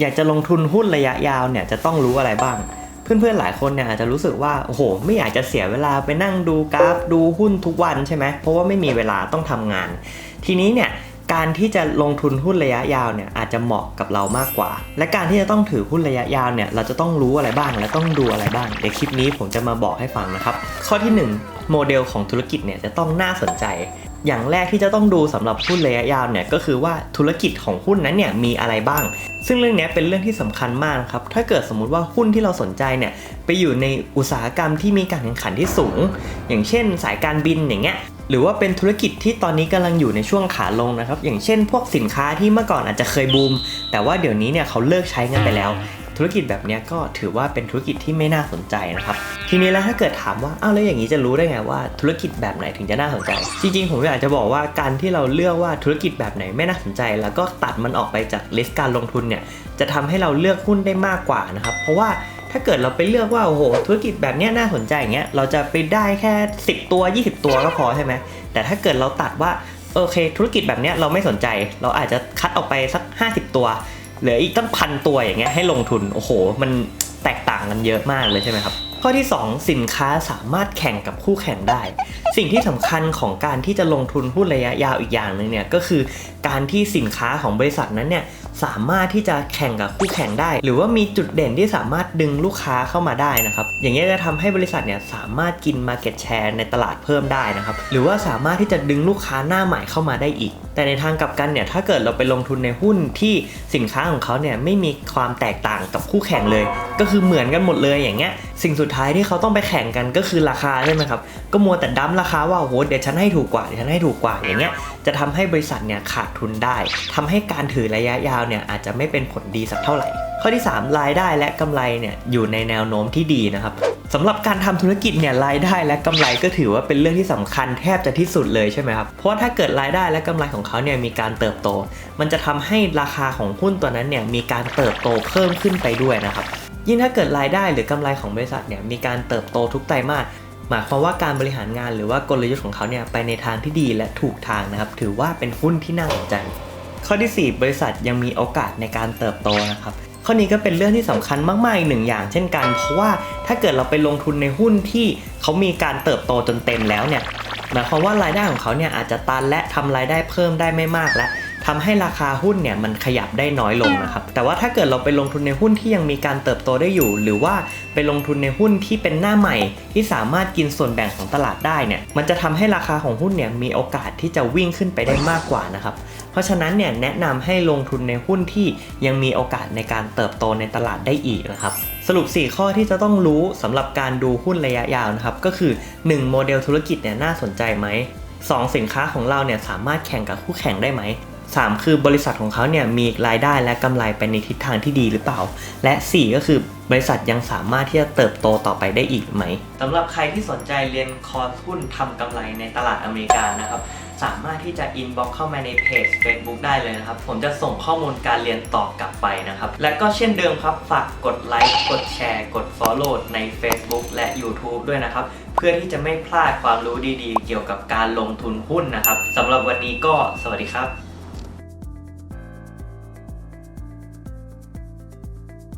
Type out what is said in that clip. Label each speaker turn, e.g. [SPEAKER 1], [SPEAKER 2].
[SPEAKER 1] อยากจะลงทุนหุ้นระยะยาวเนี่ยจะต้องรู้อะไรบ้าง เพื่อนๆหลายคนเนี่ยอาจจะรู้สึกว่าโอ้โห ไม่อยากจะเสียเวลาไปนั่งดูกราฟดูหุ้นทุกวันใช่ไหมเพราะว่าไม่มีเวลาต้องทำงาน ทีนี้เนี่ยการที่จะลงทุนหุ้นระยะยาวเนี่ยอาจจะเหมาะกับเรามากกว่า และการที่จะต้องถือหุ้นระยะยาวเนี่ยเราจะต้องรู้อะไรบ้างและต้องดูอะไรบ้างเดี๋ยวคลิปนี้ผมจะมาบอกให้ฟังนะครับ ข้อที่หนึ่งโมเดลของธุรกิจเนี่ยจะต้องน่าสนใจ อย่างแรกที่จะต้องดูสำหรับหุ้นระยะยาวเนี่ยก็คือว่าธุรกิจของหุ้นนั้นเนี่ยมีอะไรบ้าง ซึ่งเรื่องนี้เป็นเรื่องที่สำคัญมากครับ ถ้าเกิดสมมุติว่าหุ้นที่เราสนใจเนี่ยไปอยู่ในอุตสาหกรรมที่มีการแข่งขันที่สูง อย่างเช่น สายการบินอย่างเงี้ยหรือว่าเป็นธุรกิจที่ตอนนี้กำลังอยู่ในช่วงขาลงนะครับอย่างเช่น พวกสินค้าที่เมื่อก่อนอาจจะเคยบูมแต่ว่าเดี๋ยวนี้เนี่ยเขาเลิกใช้กันไปแล้ว ธุรกิจแบบนี้ก็ถือว่าเป็นธุรกิจที่ไม่น่าสนใจนะครับ ทีนี้แล้วถ้าเกิดถามว่าอ้าวแล้วอย่างนี้จะรู้ได้ไงว่าธุรกิจแบบไหนถึงจะน่าสนใจ จริงๆ ผมอยากจะบอกว่าการที่เราเลือกว่าธุรกิจแบบไหนไม่น่าสนใจ แล้วก็ตัดมันออกไปจากลิสต์การลงทุนเนี่ยจะทำให้เราเลือกหุ้นได้มากกว่านะครับ เพราะว่าถ้าเกิดเราไปเลือกว่าโอ้โหธุรกิจแบบนี้น่าสนใจอย่างเงี้ยเราจะไปได้แค่ 10 ตัว 20 ตัวก็พอใช่ไหมแต่ถ้าเกิดเราตัดว่าโอเค ธุรกิจแบบเนี้ยเราไม่สนใจ เราอาจจะคัดออกไปสัก 50 ตัว เหลืออีกตั้งพันตัวอย่างเงี้ยให้ลงทุน โอ้โห มันแตกต่างกันเยอะมากเลยใช่ไหมครับ ข้อที่ 2 สินค้าสามารถแข่งกับคู่แข่งได้ สิ่งที่สำคัญของการที่จะลงทุนหุ้นระยะยาวอีกอย่างหนึ่งเนี่ยก็คือการที่สินค้าของบริษัทนั้นเนี่ย สามารถที่จะแข่งกับคู่แข่งได้ หรือว่ามีจุดเด่นที่สามารถดึงลูกค้าเข้ามาได้นะครับ อย่างนี้ยจะทำให้บริษัทเนี่ยสามารถกิน Market Share ในตลาดเพิ่มได้นะครับ หรือว่าสามารถที่จะดึงลูกค้าหน้าใหม่เข้ามาได้อีก แต่ในทางกลับกันเนี่ยถ้าเกิดเราไปลงทุนในหุ้นที่สินค้าของเขาเนี่ยไม่มีความแตกต่างกับคู่แข่งเลย ก็คือเหมือนกันหมดเลยอย่างเงี้ยสิ่งสุดท้ายที่เขาต้องไปแข่งกันก็คือราคาใช่ไหมครับก็มัวแต่ดั้มราคาว่าโอ้โหเดี๋ยวฉันให้ถูกกว่าเดี๋ยวฉันให้ถูกกว่าอย่างเงี้ยจะทำให้บริษัทเนี่ยขาดทุนได้ทำให้การถือระยะยาวเนี่ยอาจจะไม่เป็นผลดีสักเท่าไหร่ ข้อที่ 3 รายได้และกำไรเนี่ยอยู่ในแนวโน้มที่ดีนะครับสำหรับการทำธุรกิจเนี่ยรายได้และกำไรก็ถือว่าเป็นเรื่องที่สำคัญแทบจะที่สุดเลยใช่ไหมครับ เพราะว่าถ้าเกิดรายได้และกำไรของเขาเนี่ยมีการเติบโต มันจะทำให้ราคาของหุ้นตัวนั้นเนี่ยมีการเติบโตเพิ่มขึ้นไปด้วยนะครับ ยิ่งถ้าเกิดรายได้หรือกำไรของบริษัทเนี่ยมีการเติบโตทุกไตรมาสหมายความว่าการบริหารงานหรือว่ากลยุทธ์ของเขาเนี่ยไปในทางที่ดีและถูกทางนะครับ ถือว่าเป็นหุ้นที่น่าสนใจ ข้อที่ 4 บริษัทยังมีโอกาสในการเติบโตนะครับข้อนี้ก็เป็นเรื่องที่สำคัญมากๆอีกหนึ่งอย่างเช่นกัน เพราะว่าถ้าเกิดเราไปลงทุนในหุ้นที่เขามีการเติบโตจนเต็มแล้วเนี่ยหมายความว่ารายได้ของเขาเนี่ยอาจจะตันและทำรายได้เพิ่มได้ไม่มากแล้ว ทำให้ราคาหุ้นเนี่ยมันขยับได้น้อยลงนะครับแต่ว่าถ้าเกิดเราไปลงทุนในหุ้นที่ยังมีการเติบโตได้อยู่ หรือว่าไปลงทุนในหุ้นที่เป็นหน้าใหม่ ที่สามารถกินส่วนแบ่งของตลาดได้เนี่ยมันจะทำให้ราคาของหุ้นเนี่ยมีโอกาสที่จะวิ่งขึ้นไปได้มากกว่านะครับเพราะฉะนั้นเนี่ยแนะนำให้ลงทุนในหุ้นที่ยังมีโอกาสในการเติบโตในตลาดได้อีกนะครับสรุป 4 ข้อที่จะต้องรู้สำหรับการดูหุ้นระยะยาวนะครับก็คือ 1. โมเดลธุรกิจเนี่ยน่าสนใจไหม 2. สินค้าของเราเนี่ยสามารถแข่งกับคู่แข่งได้ไหม 3 คือบริษัทของเขาเนี่ยมีรายได้และกำไรไปในทิศทางที่ดีหรือเปล่า และ 4 ก็คือบริษัทยังสามารถที่จะเติบโตต่อไปได้อีกไหมสำหรับใครที่สนใจเรียนคอร์สหุ้นทำกำไรในตลาดอเมริกานะครับสามารถที่จะอินบ็อกเข้ามาในเพจ Facebook ได้เลยนะครับ ผมจะส่งข้อมูลการเรียนตอบกลับไปนะครับ และก็เช่นเดิมครับ ฝากกดไลค์ กดแชร์ กด Follow ใน Facebook และ YouTube ด้วยนะครับ พื่อที่จะไม่พลาดความรู้ดีๆ เกี่ยวกับการลงทุนหุ้นนะครับสำหรับวันนี้ก็สวัสดีครับ